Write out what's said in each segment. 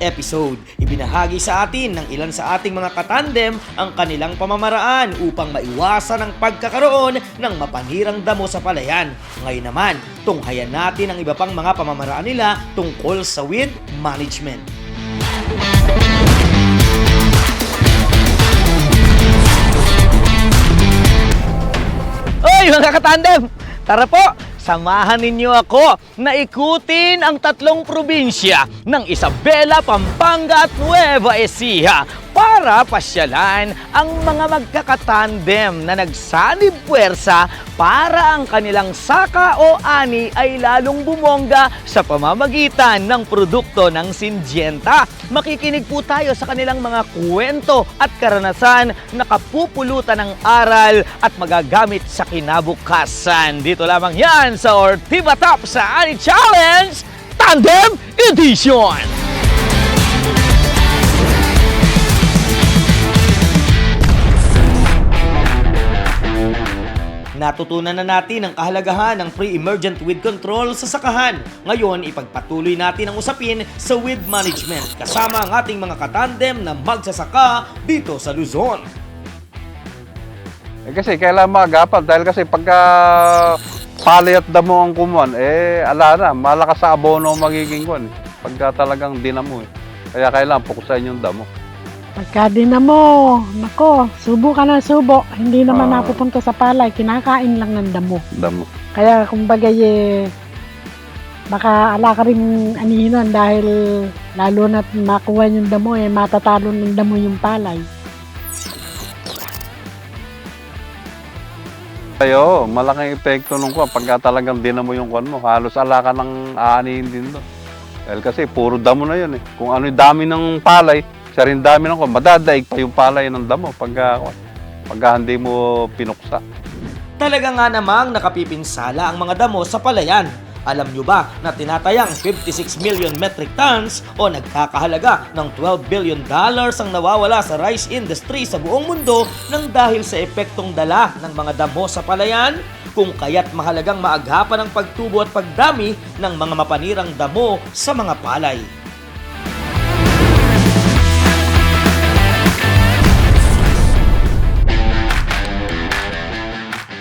episode, ibinahagi sa atin ng ilan sa ating mga katandem ang kanilang pamamaraan upang maiwasan ang pagkakaroon ng mapanirang damo sa palayan. Ngayon naman, tunghayan natin ang iba pang mga pamamaraan nila tungkol sa weed management. Oy mga katandem! Tara po, samahan ninyo ako na ikutin ang tatlong probinsya ng Isabela, Pampanga at Nueva Ecija para pasyalan ang mga magkakatandem na nagsanib puwersa para ang kanilang saka o ani ay lalong bumongga sa pamamagitan ng produkto ng Syngenta. Makikinig po tayo sa kanilang mga kwento at karanasan na kapupulutan ng aral at magagamit sa kinabukasan. Dito lamang yan sa Ortiba Top sa Ani Challenge Tandem Edition! Natutunan na natin ang kahalagahan ng pre-emergent weed control sa sakahan. Ngayon, ipagpatuloy natin ang usapin sa weed management kasama ang ating mga katandem na magsasaka dito sa Luzon. Eh kasi kailangan maagapan dahil kasi pagka palay at damo ang kumuan, eh ala na, malakas sa abono magiging kuwan. Eh. Pagka talagang dinamo eh. Kaya kailangan fokusan yung damo. Pagka dinamo, nako, subo ka na subo. Hindi naman Ah. napupunta sa palay, kinakain lang ng damo. Damo. Kaya kumbaga eh, baka ala ka rin anihinan dahil lalo na makuha yung damo eh, matatalo ng damo yung palay. Kayo, malaking epekto nung kuwan. Pagka talagang dinamo yung kuwan mo, halos ala ka ng aanihin din doon. Dahil kasi puro damo na yun eh. Kung ano yung dami ng palay, siya rin dami ng kuwan. Madadaig pa yung palay ng damo pagka, kuwan. pagka hindi mo pinuksa. Talaga nga namang nakapipinsala ang mga damo sa palayan. Alam nyo ba na tinatayang 56 million metric tons o nagkakahalaga ng 12 billion dollars ang nawawala sa rice industry sa buong mundo nang dahil sa epektong dala ng mga damo sa palayan? Kung kaya't mahalagang maagapan ang pagtubo at pagdami ng mga mapanirang damo sa mga palay.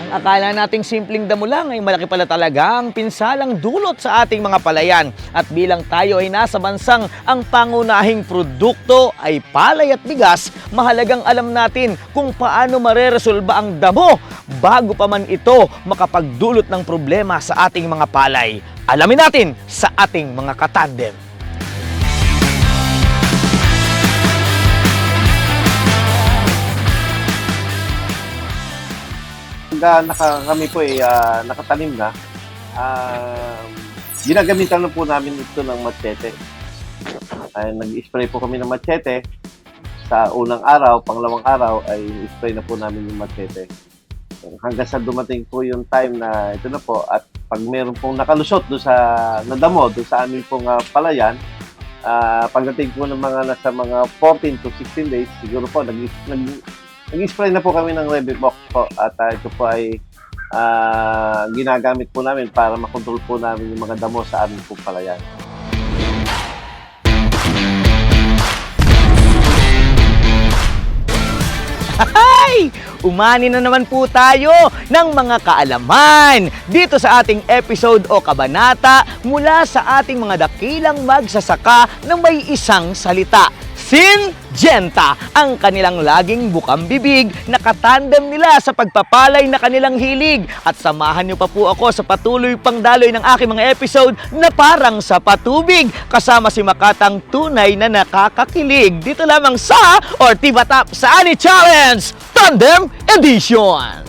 Akala nating simpleng damo lang ay malaki pala talaga ang pinsalang dulot sa ating mga palayan. At bilang tayo ay nasa bansang ang pangunahing produkto ay palay at bigas, mahalagang alam natin kung paano mareresolba ang damo bago pa man ito makapagdulot ng problema sa ating mga palay. Alamin natin sa ating mga katandem. Hangga naka, kami po ay ah, nakatanim na, um, ginagamitan na po namin ito ng machete. Ay, nag-spray po kami ng machete. Sa unang araw, pangalawang araw, ay spray na po namin yung machete. Hanggang sa dumating po yung time na ito na po at pag meron pong nakalusot doon sa nadamo, doon sa amin pong ah, palayan, ah, pagdating po ng mga nasa mga 14 to 16 days, siguro po nag, nag, nag-spray na po kami ng Revivox po at ah, ito po ay ah, ginagamit po namin para makontrol po namin yung mga damo sa aming pong palayan. Ay! Umani na naman po tayo ng mga kaalaman dito sa ating episode o kabanata mula sa ating mga dakilang magsasaka na may isang salita. Syngenta ang kanilang laging bukang bibig na katandem nila sa pagpapalay na kanilang hilig. At samahan niyo pa po ako sa patuloy pang daloy ng aking mga episode na parang sa patubig kasama si Makatang tunay na nakakakilig dito lamang sa Ortiba Top sa Ani Challenge Tandem Edition.